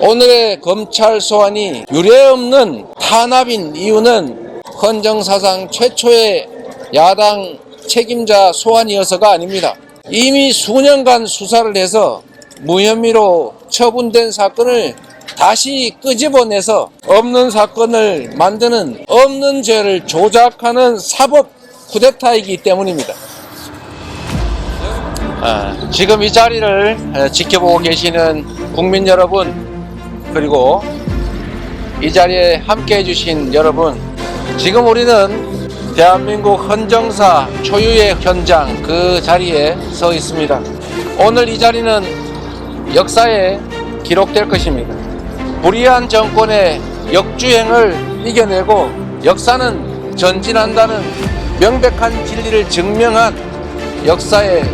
오늘의 검찰 소환이 유례없는 탄압인 이유는 헌정 사상 최초의 야당 책임자 소환이어서가 아닙니다. 이미 수년간 수사를 해서 무혐의로 처분된 사건을 다시 끄집어내서 없는 사건을 만드는 없는 죄를 조작하는 사법 쿠데타이기 때문입니다. 아, 지금 이 자리를 에, 지켜보고 계시는 국민 여러분 그리고 이 자리에 함께 해주신 여러분 지금 우리는 대한민국 헌정사 초유의 현장 그 자리에 서 있습니다. 오늘 이 자리는 역사에 기록될 것입니다. 불의한 정권의 역주행을 이겨내고 역사는 전진한다는 명백한 진리를 증명한 역사의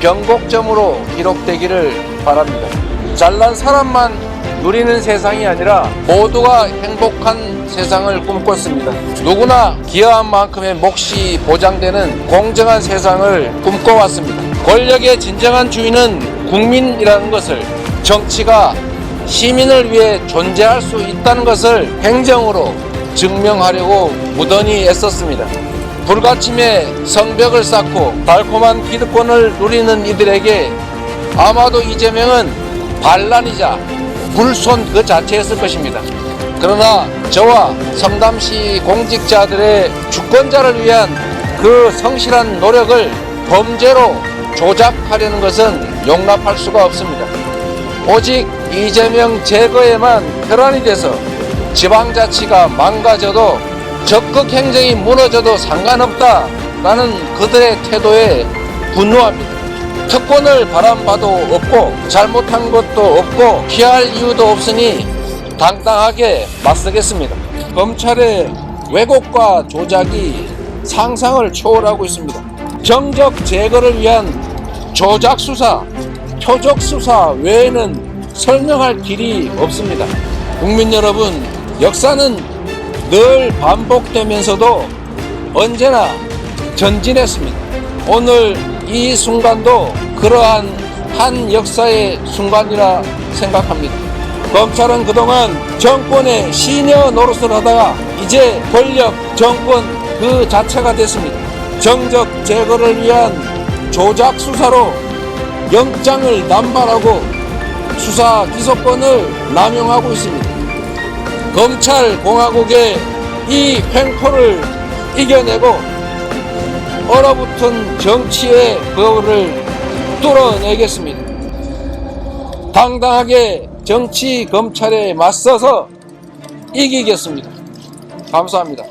변곡점으로 기록되기를 바랍니다. 잘난 사람만 누리는 세상이 아니라 모두가 행복한 세상을 꿈꿨습니다. 누구나 기여한 만큼의 몫이 보장되는 공정한 세상을 꿈꿔왔습니다. 권력의 진정한 주인은 국민이라는 것을 정치가 시민을 위해 존재할 수 있다는 것을 행정으로 증명하려고 무던히 애썼습니다. 불가침의 성벽을 쌓고 달콤한 기득권을 누리는 이들에게 아마도 이재명은 반란이자 불손 그 자체였을 것입니다. 그러나 저와 성담시 공직자들의 주권자를 위한 그 성실한 노력을 범죄로 조작하려는 것은 용납할 수가 없습니다. 오직 이재명 제거에만 혈안이 돼서 지방자치가 망가져도 적극 행정이 무너져도 상관없다라는 그들의 태도에 분노합니다. 특권을 바람봐도 없고 잘못한 것도 없고 피할 이유도 없으니 당당하게 맞서겠습니다. 검찰의 왜곡과 조작이 상상을 초월하고 있습니다. 정적 제거를 위한 조작 수사, 표적 수사 외에는 설명할 길이 없습니다. 국민 여러분, 역사는 늘 반복되면서도 언제나 전진했습니다. 오늘 이 순간도 그러한 한 역사의 순간이라 생각합니다. 검찰은 그동안 정권의 시녀 노릇을 하다가 이제 권력, 정권 그 자체가 됐습니다. 정적 제거를 위한 조작 수사로 영장을 남발하고 수사 기소권을 남용하고 있습니다. 검찰 공화국의 이 횡포를 이겨내고 얼어붙은 정치의 거울을 뚫어내겠습니다. 당당하게 정치 검찰에 맞서서 이기겠습니다. 감사합니다.